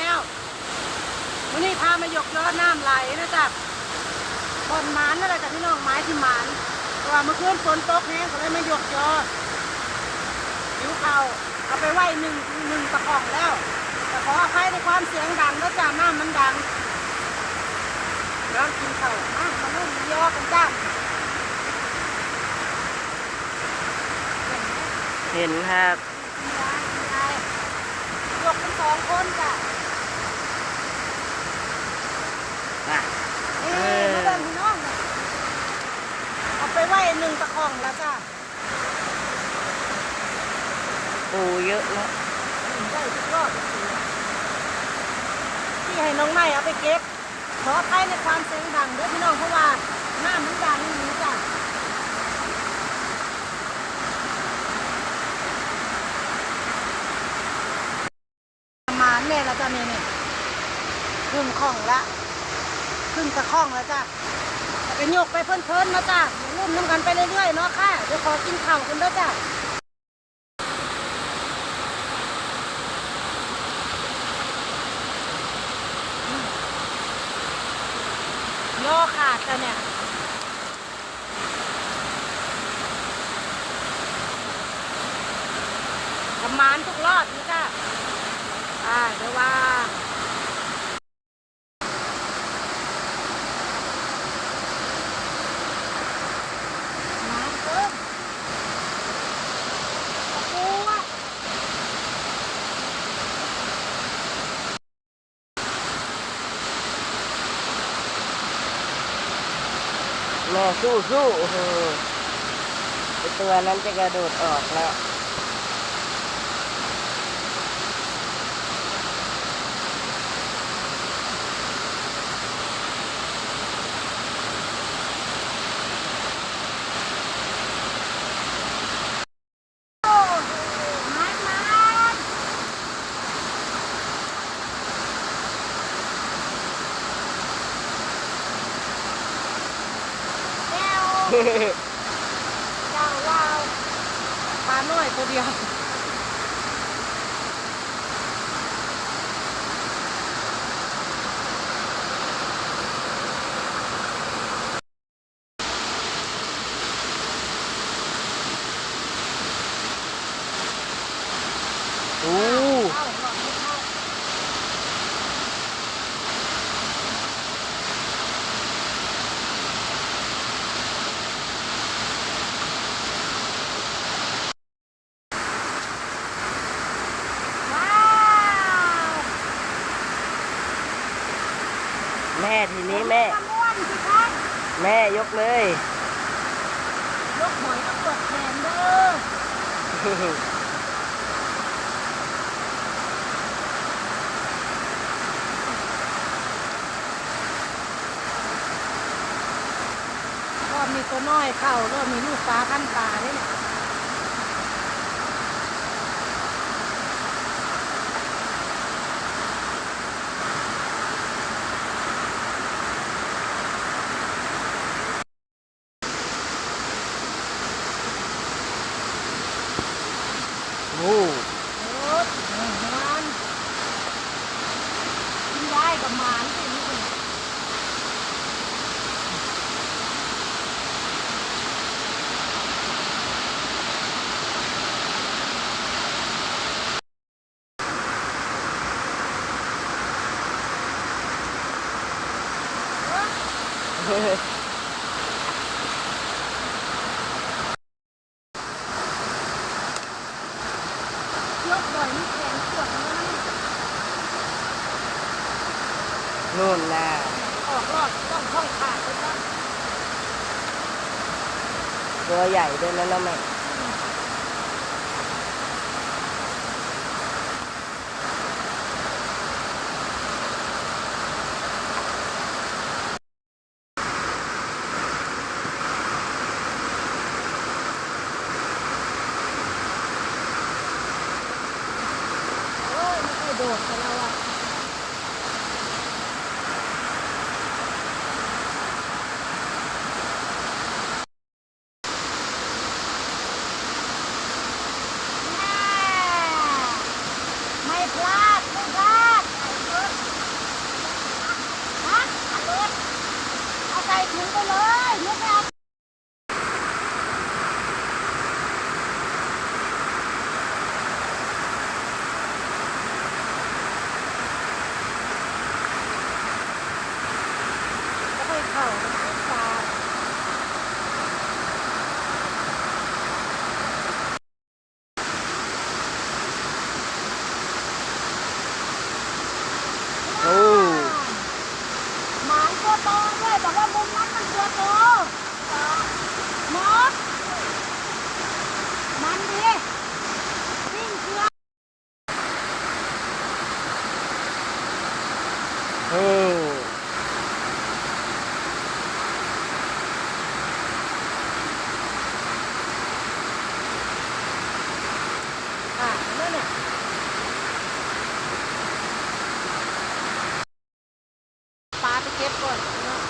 แนลวันนี้พามายกยอดน้ำไหลนะจ๊ะบอนหมานนั่นแหละจ้ะพี่น้องไม้ที่หมานเพราะว่าเมื่อคืนฝนตกแห้งก็เลยมายกยอดหิวเขาเอาไปไหว้หนึ่งหนึ่งตะกองแล้ว แต่ขออภัยในความเสียงดังนะจ๊ะน้ำมันดังแล้วกินเขาวมามาลุ่มยอกันจ้าเห็นครับ ยกเป็นสองคนจ้ะ อะ เอ้ยมาเดินพี่น้องเนี่ยเอาไปไว้หนึ่งตะกล่องแล้วจ้ะ ปูเย อะเนาะได้ทุกรอบที่ให้น้องไม้เอาไปเก็บ ขออภัยในความเสียงดังด้อพี่น้องเพราะว่าหน้ามันดังนี่จ้ะประมาณเนี่ยแล้วจ้ะเนี่ยเนี่ยครึ่งข้องละครึ่งตะข้องแล้วจ้ะแล้วก็โยกไปเพลินๆนะจ้ะรุ่นน้ำกันไปเรื่อยๆเนาะค่ะเดี๋ยวขอกินข้าวกันด้อจ้ะ ย่อขาดแต่เนี่ยประมาณทุกรอบนี่จ้ะอ่าเดี๋ยวว่าน้ำเพิ่มตะปูอะ แม่สู้สู้โอ้โหไอตัวนั้นจะกระโดดออกแล้ว โอ้โหมันมันแก้ว เจ้าว้าวปลาน้อยตัวเดียว อู้ เข้าหลอดไม่เข้า ว้าว แม่ ทีนี้แม่ขม้วนสิคะแม่ยกเลย ยกหอยก็กดแขนเด้อก็มีตัวน้อยเข้าก็มีลูกปลาขั้นปลา ด้วยเนี่ยโโอ้อ้ยมันกินได้กับหมานสินี่ ยกบ่อยนี่แขนปวดนะ นู่นน่ะออกรอบต้องท่องขาดเลยจ้ะตัวใหญ่ด้วยนะน้องแม่โอ้ยไม่ค่อยโดดกับเราอะแม่ไม่พลาดไม่พลาด ส่ถุงไปเลยลูกแม่แล้วค่อยเข้าน้ำปลาโอ้ หมายตัวโตด้วยบอกว่ามุมนั้น มันตัวโตหมอมันดีวิ่งเครือ โอ้ อะนั่นเนี่ยปลาไปเก็บก่อนเนาะ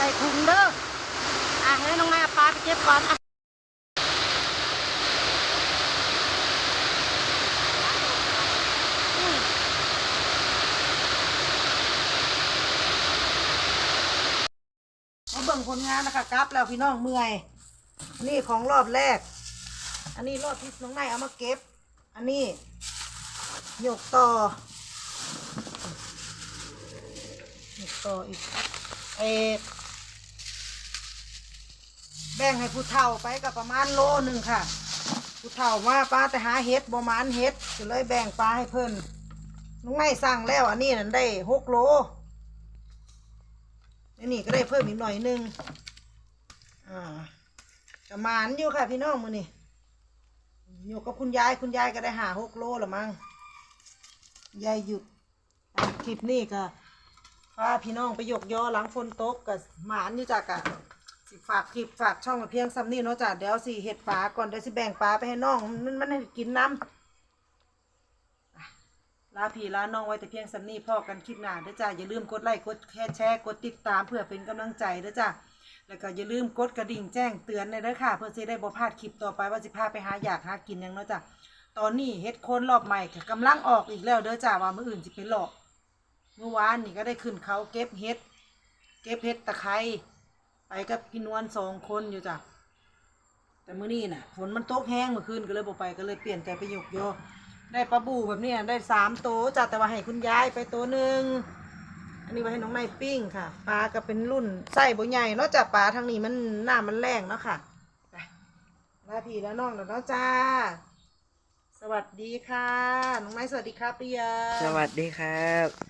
ใส่ ถุงเด้ออะให้น้องไม้เอาปลาไปเก็บก่อนอะมาเบิ่งผลงานนะคะกลับแล้วพี่น้องเมื่อย นี่ของรอบแรก อันนี้รอบที่น้องนายเอามาเก็บ อันนี้ยกต่อหยกต่ออีกเออ แบ่งให้ผู้เฒ่าไปกับประมาณโลหนึ่งค่ะผู้เฒ่าว่าป้าแต่หาเห็ดประมาณเห็ดก็เลยแบ่งปลาให้เพิ่นน้องนายสั่งแล้วอันนี้นั่นได้หกโลอันนี้ก็ได้เพิ่มอีกหน่อยหนึงอ่าประมาณอยู่ค่ะ พี่น้องมือนี่อยู่กับคุณยายคุณยายก็ได้หาหกโลละมั้งยายหยุดคลิปนี้ก็พาพี่น้องไปยกยอหลังฝนตกกับหมานอยู่จากอะ สิฝากคลิปฝากช่องมาเพียงซ้ำนี่เนาะจ้ะเดี๋ยวสิเห็ดปลาก่อนเดี๋ยวสิแบ่งปลาไปให้น้องมันมันให้กินน้ำอะลาพี่ลาน้องไว้แต่เพียงซ้ำนี่พ่อกันคลิปหน้าเด้อจ้ะอย่าลืมกดไลค์กดแค่แชร์กดติดตามเพื่อเป็นกำลังใจเด้อจ้ะแล้วก็อย่าลืมกดกระดิ่งแจ้งเตือนเลยนะค่ะเพื่อจะได้บ่พลาดคลิปต่อไปว่าสิพาไปหาอยากหากินหยังเนาะจ้ะตอนนี้เฮ็ดโคนรอบใหม่ก็กำลังออกอีกแล้วเด้อจ้าว่ามื้ออื่นสิเป็นหลอกเมื่อวานนี่ก็ได้ขึ้นเขาเก็บเฮ็ด เก็บเฮ็ดตะไคร้ ไปกับพี่นวลสองคนอยู่จ้ะแต่มื้อนี้น่ะฝนมันตกแห้งเมื่อคืนก็เลยบ่ไปก็เลยเปลี่ยนใจไปหยกโยได้ปลาบูแบบนี้ได้สามโตจ้ะแต่ว่าให้คุณยายไปโตหนึ่งอันนี้ไว้ให้น้องนายปิ้งค่ะปลาก็เป็นรุ่นไส้บ่ใหญ่เนอกจากปลาทางนี้มันหน้ามันแรงเนาะค่ะไปลาพี่แล้วน้องแล้วเนาะจ้า สวัสดีค่ะ น้องนายสวัสดีครับเปียาสวัสดีครับ